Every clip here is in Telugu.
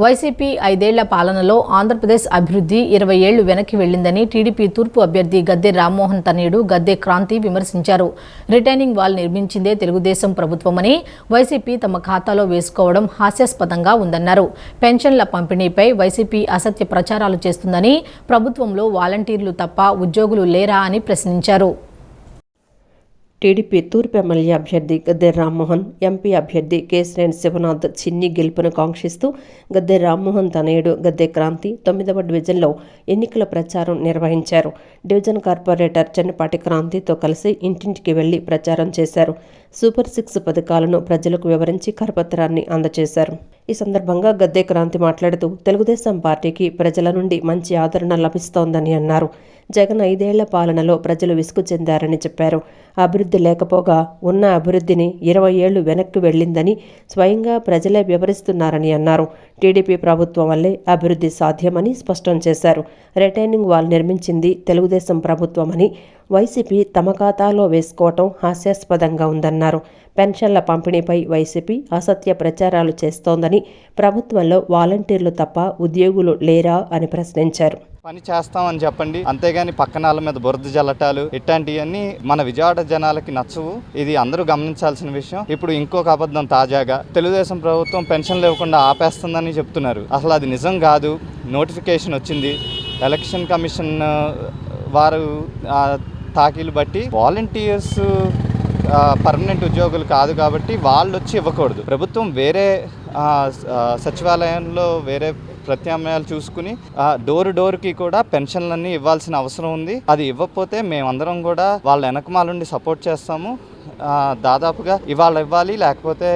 వైసీపీ ఐదేళ్ళ పాలనలో ఆంధ్రప్రదేశ్ అభివృద్ధి ఇరవై ఏళ్ళు వెనక్కి వెళ్ళిందని టీడీపీ తూర్పు అభ్యర్థి గద్దె రామ్మోహన్ తనయుడు గద్దె క్రాంతి విమర్శించారు. రిటైనింగ్ వాల్ నిర్మించిందే తెలుగుదేశం ప్రభుత్వమని వైసీపీ తమ ఖాతాలో వేసుకోవడం హాస్యాస్పదంగా ఉందన్నారు. పెన్షన్ల పంపిణీపై వైసీపీ అసత్య ప్రచారాలు చేస్తుందని ప్రభుత్వంలో వాలంటీర్లు తప్ప ఉద్యోగులు లేరా అని ప్రశ్నించారు. టీడీపీ తూర్పు ఎమ్మెల్యే అభ్యర్థి గద్దె రామ్మోహన్ ఎంపీ అభ్యర్థి కేశినేని శివనాథ్ చిన్ని గెలుపును కాంక్షిస్తూ గద్దె రామ్మోహన్ తనయుడు గద్దె క్రాంతి తొమ్మిదవ డివిజన్లో ఎన్నికల ప్రచారం నిర్వహించారు. డివిజన్ కార్పొరేటర్ చెన్నపాటి క్రాంతితో కలిసి ఇంటింటికి వెళ్ళి ప్రచారం చేశారు. సూపర్ సిక్స్ పథకాలను ప్రజలకు వివరించి కరపత్రాన్ని అందజేశారు. ఈ సందర్భంగా గద్దె క్రాంతి మాట్లాడుతూ తెలుగుదేశం పార్టీకి ప్రజల నుండి మంచి ఆదరణ లభిస్తోందని అన్నారు. జగన్ ఐదేళ్ళ పాలనలో ప్రజలు విసుగు చెందారని చెప్పారు. అభివృద్ధి లేకపోగా ఉన్న అభివృద్ధిని ఇరవై ఏళ్ళు వెనక్కి వెళ్ళిందని స్వయంగా ప్రజలే వివరిస్తున్నారని అన్నారు. టీడీపీ ప్రభుత్వం వల్లే అభివృద్ధి సాధ్యమని స్పష్టం చేశారు. రిటైనింగ్ వాల్ నిర్మించింది తెలుగుదేశం ప్రభుత్వమని వైసీపీ తమ ఖాతాలో వేసుకోవటం హాస్యాస్పదంగా ఉందన్నారు. పెన్షన్ల పంపిణీపై వైసీపీ అసత్య ప్రచారాలు చేస్తోందని ప్రభుత్వంలో వాలంటీర్లు తప్ప ఉద్యోగులు లేరా అని ప్రశ్నించారు. పని చేస్తామని చెప్పండి. అంతేగాని పక్కనాల మీద బురద జల్లటాలు ఇట్లాంటివన్నీ మన విజయవాడ జనాలకి నచ్చవు. ఇది అందరూ గమనించాల్సిన విషయం. ఇప్పుడు ఇంకొక అబద్ధం తాజాగా తెలుగుదేశం ప్రభుత్వం పెన్షన్లు ఇవ్వకుండా ఆపేస్తుందని చెప్తున్నారు. అసలు అది నిజం కాదు. నోటిఫికేషన్ వచ్చింది. ఎలక్షన్ కమిషన్ వారు తాకీలు బట్టి వాలంటీర్స్ పర్మనెంట్ ఉద్యోగులు కాదు కాబట్టి వాళ్ళు వచ్చి ఇవ్వకూడదు. ప్రభుత్వం వేరే సచివాలయంలో వేరే ప్రత్యామ్నాయాలు చూసుకుని ఆ, డోర్ డోర్కి కూడా పెన్షన్లన్నీ ఇవ్వాల్సిన అవసరం ఉంది. అది ఇవ్వకపోతే మేమందరం కూడా వాళ్ళ వెనకమాలుండి సపోర్ట్ చేస్తాము. దాదాపుగా ఇవాళ ఇవ్వాలి లేకపోతే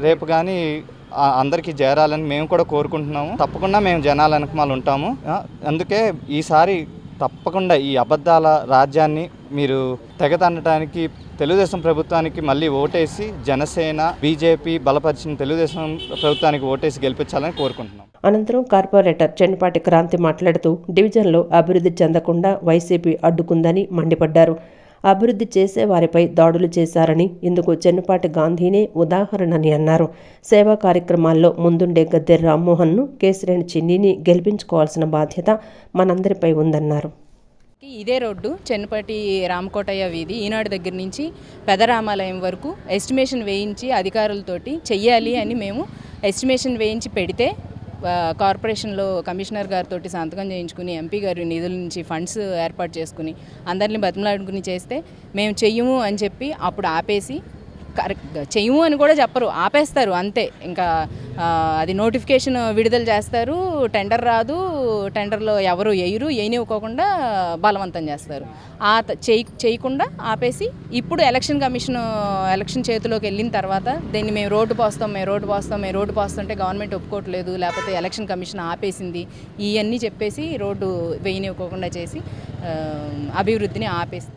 రేపు కానీ అందరికీ చేరాలని మేము కూడా కోరుకుంటున్నాము. తప్పకుండా మేము జనాల వెనకమాలు ఉంటాము అందుకే ఈసారి తప్పకుండా ఈ అబద్ధాల రాజ్యాన్ని మీరు తెగతన్నటానికి తెలుగుదేశం ప్రభుత్వానికి మళ్ళీ ఓటేసి జనసేన బీజేపీ బలపరిచిన తెలుగుదేశం ప్రభుత్వానికి ఓటేసి గెలిపించాలని కోరుకుంటున్నాం. అనంతరం కార్పొరేటర్ చెన్నపాటి క్రాంతి మాట్లాడుతూ డివిజన్లో అభివృద్ధి చెందకుండా వైసీపీ అడ్డుకుందని మండిపడ్డారు. అభివృద్ధి చేసే వారిపై దాడులు చేశారని ఇందుకు చెన్నుపాటి గాంధీనే ఉదాహరణని అన్నారు. సేవా కార్యక్రమాల్లో ముందుండే గద్దె రామ్మోహన్ను కేసిరేణి చిన్నిని గెలిపించుకోవాల్సిన బాధ్యత మనందరిపై ఉందన్నారు. ఇదే రోడ్డు చెన్నపాటి రామకోటయ్య వీధి ఈనాడు దగ్గర నుంచి పెదరామాలయం వరకు ఎస్టిమేషన్ వేయించి అధికారులతోటి చెయ్యాలి అని మేము ఎస్టిమేషన్ వేయించి పెడితే కార్పొరేషన్లో కమిషనర్ గారితో సంతకం చేయించుకుని ఎంపీ గారి నిధుల నుంచి ఫండ్స్ ఏర్పాటు చేసుకుని అందరిని బతిమలాడుకుని చేస్తే మేము చెయ్యము అని చెప్పి అప్పుడు ఆపేసి కరెక్ట్ చెయ్యము అని కూడా చెప్పరు ఆపేస్తారు అంతే. ఇంకా అది నోటిఫికేషన్ విడుదల చేస్తారు టెండర్ రాదు టెండర్లో ఎవరు వేయరు వేయనివ్వకోకుండా బలవంతం చేస్తారు. ఆ చేయ చేయకుండా ఆపేసి ఇప్పుడు ఎలక్షన్ కమిషన్ ఎలక్షన్ చేతిలోకి వెళ్ళిన తర్వాత దీన్ని మేము రోడ్డు పోస్తాం మేము రోడ్డు పోస్తాం మేము రోడ్డు పోస్తుంటే గవర్నమెంట్ ఒప్పుకోవట్లేదు లేకపోతే ఎలక్షన్ కమిషన్ ఆపేసింది ఇవన్నీ చెప్పేసి రోడ్డు వేయనివ్వకోకుండా చేసి అభివృద్ధిని ఆపేసి